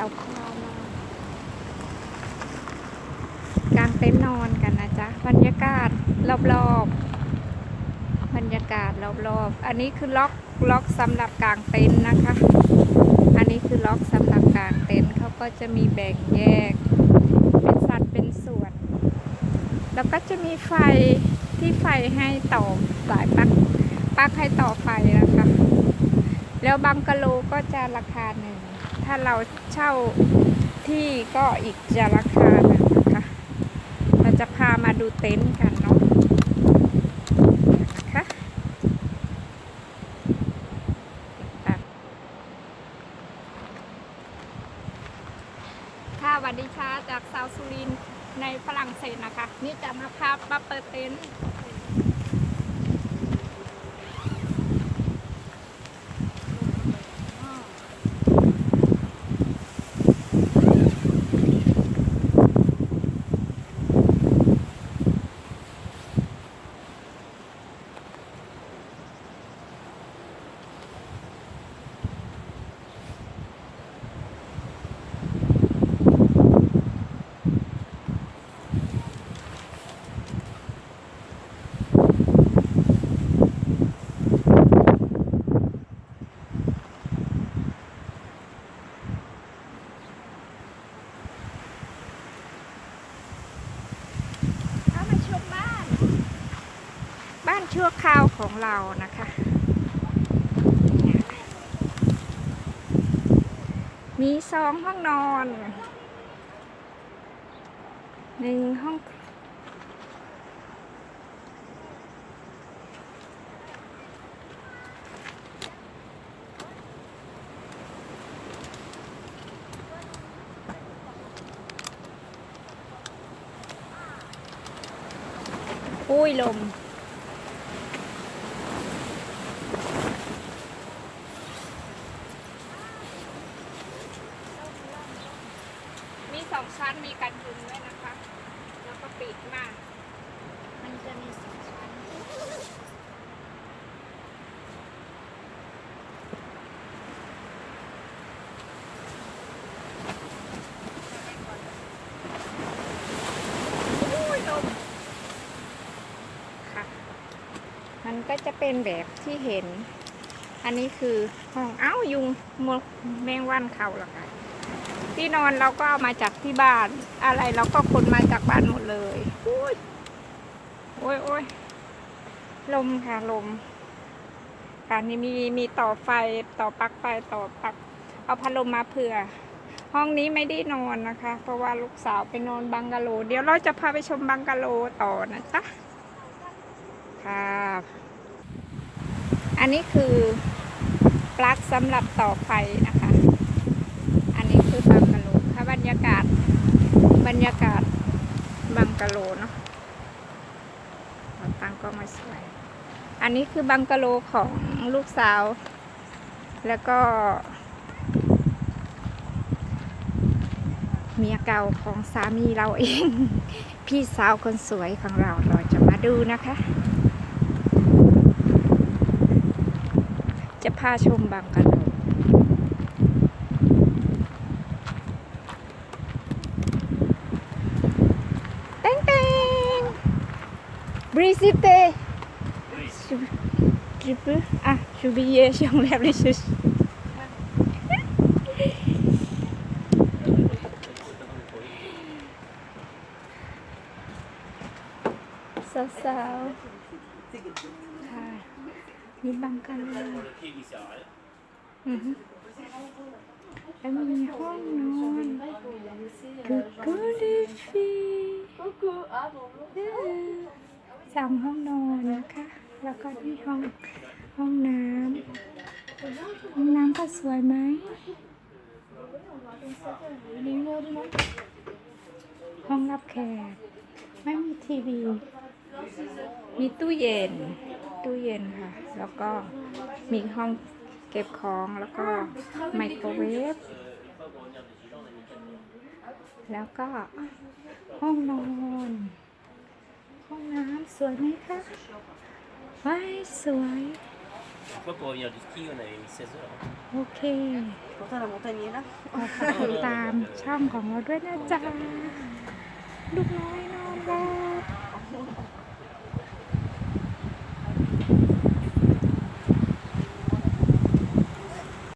เราข้าวมากางเต็นนอนกันนะจ๊ะบรรยากาศรอบๆบรรยากาศรอบๆอันนี้คือล็อกล็อกสำหรับกางเต็นท์นะคะ อันนี้คือล็อกสำหรับกางเต็นท์เขาก็จะมีแบ่งแยก เป็นสัดเป็นส่วน แล้วก็จะมีไฟที่ไฟให้ต่อสายปักปักให้ต่อไฟนะคะ แล้วบังกะโลก็จะราคาหนึ่ง ถ้าเราเช่าที่ก็อีกจะราคาหนึ่งนะคะ เราจะพามาดูเต็นท์กันเนาะนะคะอะค่ะสวัสดีค่ะจากซาวซูรินในฝรั่งเศสนะคะ นี่จะมาพามาเปิดเต็นท์ ชั่วคราวของเรานะคะ มีสองห้องนอนหนึ่งห้องอุ้ยลมสองชั้นมีกันยุงด้วยนะคะ แล้วก็ปิด มาก มันจะมีสองชั้นมค่ะมันก็จะเป็นแบบที่เห็น อันนี้คือห้อง เอ้า ยุงมดแมงวันเขาหรอคะ ที่นอนเราก็เอามาจากที่บ้าน อะไรเราก็ขนมาจากบ้านหมดเลยอุ้ยโอ้ยโอ้ยลมค่ะลมค่ะนี่มีมีต่อไฟต่อปลั๊กไฟต่อปลั๊กเอาพัดลมมาเผื่อ ห้องนี้ไม่ได้นอนนะคะ เพราะว่าลูกสาวไปนอนบังกะโล เดี๋ยวเราจะพาไปชมบังกะโลต่อนะจ๊ะค่ะอันนี้คือปลั๊กสำหรับต่อไฟนะคะ อันนี้คือบังกะโลค่ะบ รรยากาศ บรรยากาศบังกะโลเนาะตั้งกล้องมาสวย อันนี้คือบังกะโลของลูกสาว แล้วก็ เมียเก่าของสามีเราเอง พี่สาวคนสวยของเราเราจะมาดูนะคะ จะพาชมบางกะโลเต้งเต้ง บริสิเตชูทริปอะชูบิเยชงแลบลิชุ สามห้องนอนนะคะ แล้วก็ที่ห้องห้องน้ำห้องน้ำก็สวยไหมห้องรับแขก ไม่มีทีวี มีตู้เย็น ตู้เย็นค่ะ แล้วก็มีห้องเก็บของแล้วก็ไมโครเวฟ แล้วก็ห้องนอน สวยไหมคะว้ายสวย Pourquoi pour revenir du ski, on avait mis 16 heures. โอเค Pourtant, la montagne est là. ขอบคุณตามช่องของเราด้วยนะจ๊ะ ลูกน้อยนอนแล้ว